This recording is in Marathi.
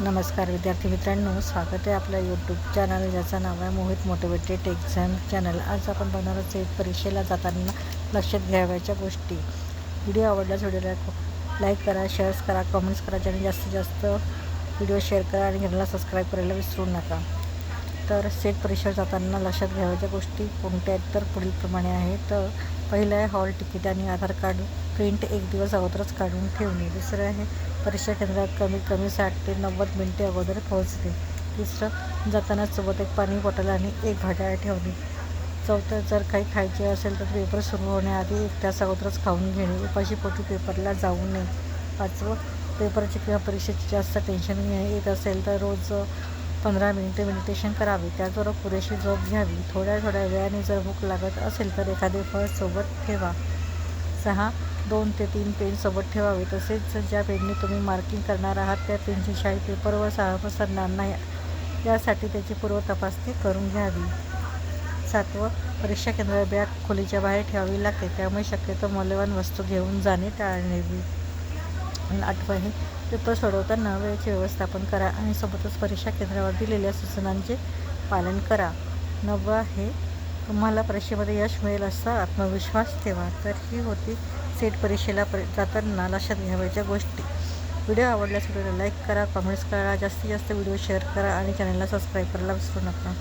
नमस्कार विद्यार्थी मित्रांनो स्वागत आहे आपल्या यूट्यूब चॅनल ज्याचं नाव आहे मोहित मोटिवेटेड एक्झाम चॅनल आज आपण बनवणार आहोत परीक्षेला जाताना लक्षात घ्यावयाच्या गोष्टी. व्हिडिओ आवडल्यास व्हिडिओला लाईक करा शेअर्स करा कमेंट्स करा आणि जास्तीत जास्त व्हिडिओ शेअर करा आणि चॅनलला सबस्क्राईब करायला विसरू नका. तर सेट परीक्षेला जाताना लक्षात घ्यावयाच्या गोष्टी कोणत्या आहेत? तर पुढीलप्रमाणे आहे. तर पहिलं आहे हॉल तिकीट आणि आधार कार्ड प्रिंट एक दिवस अगोदरच काढून ठेवणे दुसरं आहे परीक्षा केंद्रात कमीत कमी साठ ते नव्वद मिनटे अगोदर पोहोचणे तिसरं जाताना सोबत एक पाणी बॉटल आणि एक घड्याळ ठेवणे चौथं जर काही खायचे असेल तर पेपर सुरू होण्याआधी एक तास अगोदरच खाऊन घेणे. उपाशी पोटी पेपरला जाऊ नये. पाचवं पेपरची किंवा परीक्षेची जास्त टेन्शन येत असेल तर रोज पंधरा मिनिटे मेडिटेशन करावे. त्याचबरोबर पुरेशी झोप घ्यावी. थोड्या थोड्या वेळाने जर भूक लागत असेल तर एखादे फळ सोबत ठेवा. सहा दोन ते तीन पेन सोबत ठेवावे. तसेच ज्या पेनने तुम्ही मार्किंग करणार आहात त्या पेनची शाई पेपरवर साळ पसरणार नाही. यासाठी त्याची पूर्व तपासणी करून घ्यावी. सातवं परीक्षा केंद्रात बॅग खोलीच्या बाहेर ठेवावी लागते. त्यामुळे शक्यतो मौल्यवान वस्तू घेऊन जाणे टाळणे आठवणी आठवं हे पेपर सोडवताना वेळेचे व्यवस्थापन करा आणि सोबतच परीक्षा केंद्रावर दिलेल्या सूचनांचे पालन करा. नववं हे तुम्हाला परीक्षेमध्ये यश मिळेल असा आत्मविश्वास ठेवा. तर ही होती सेट परीक्षेला पर जाताना लक्षात घ्यावयाच्या गोष्टी. व्हिडिओ आवडल्यास व्हिडिओला लाईक करा कमेंट्स करा जास्तीत जास्त व्हिडिओ शेअर करा आणि चॅनलला सबस्क्राईब करायला विसरू नका.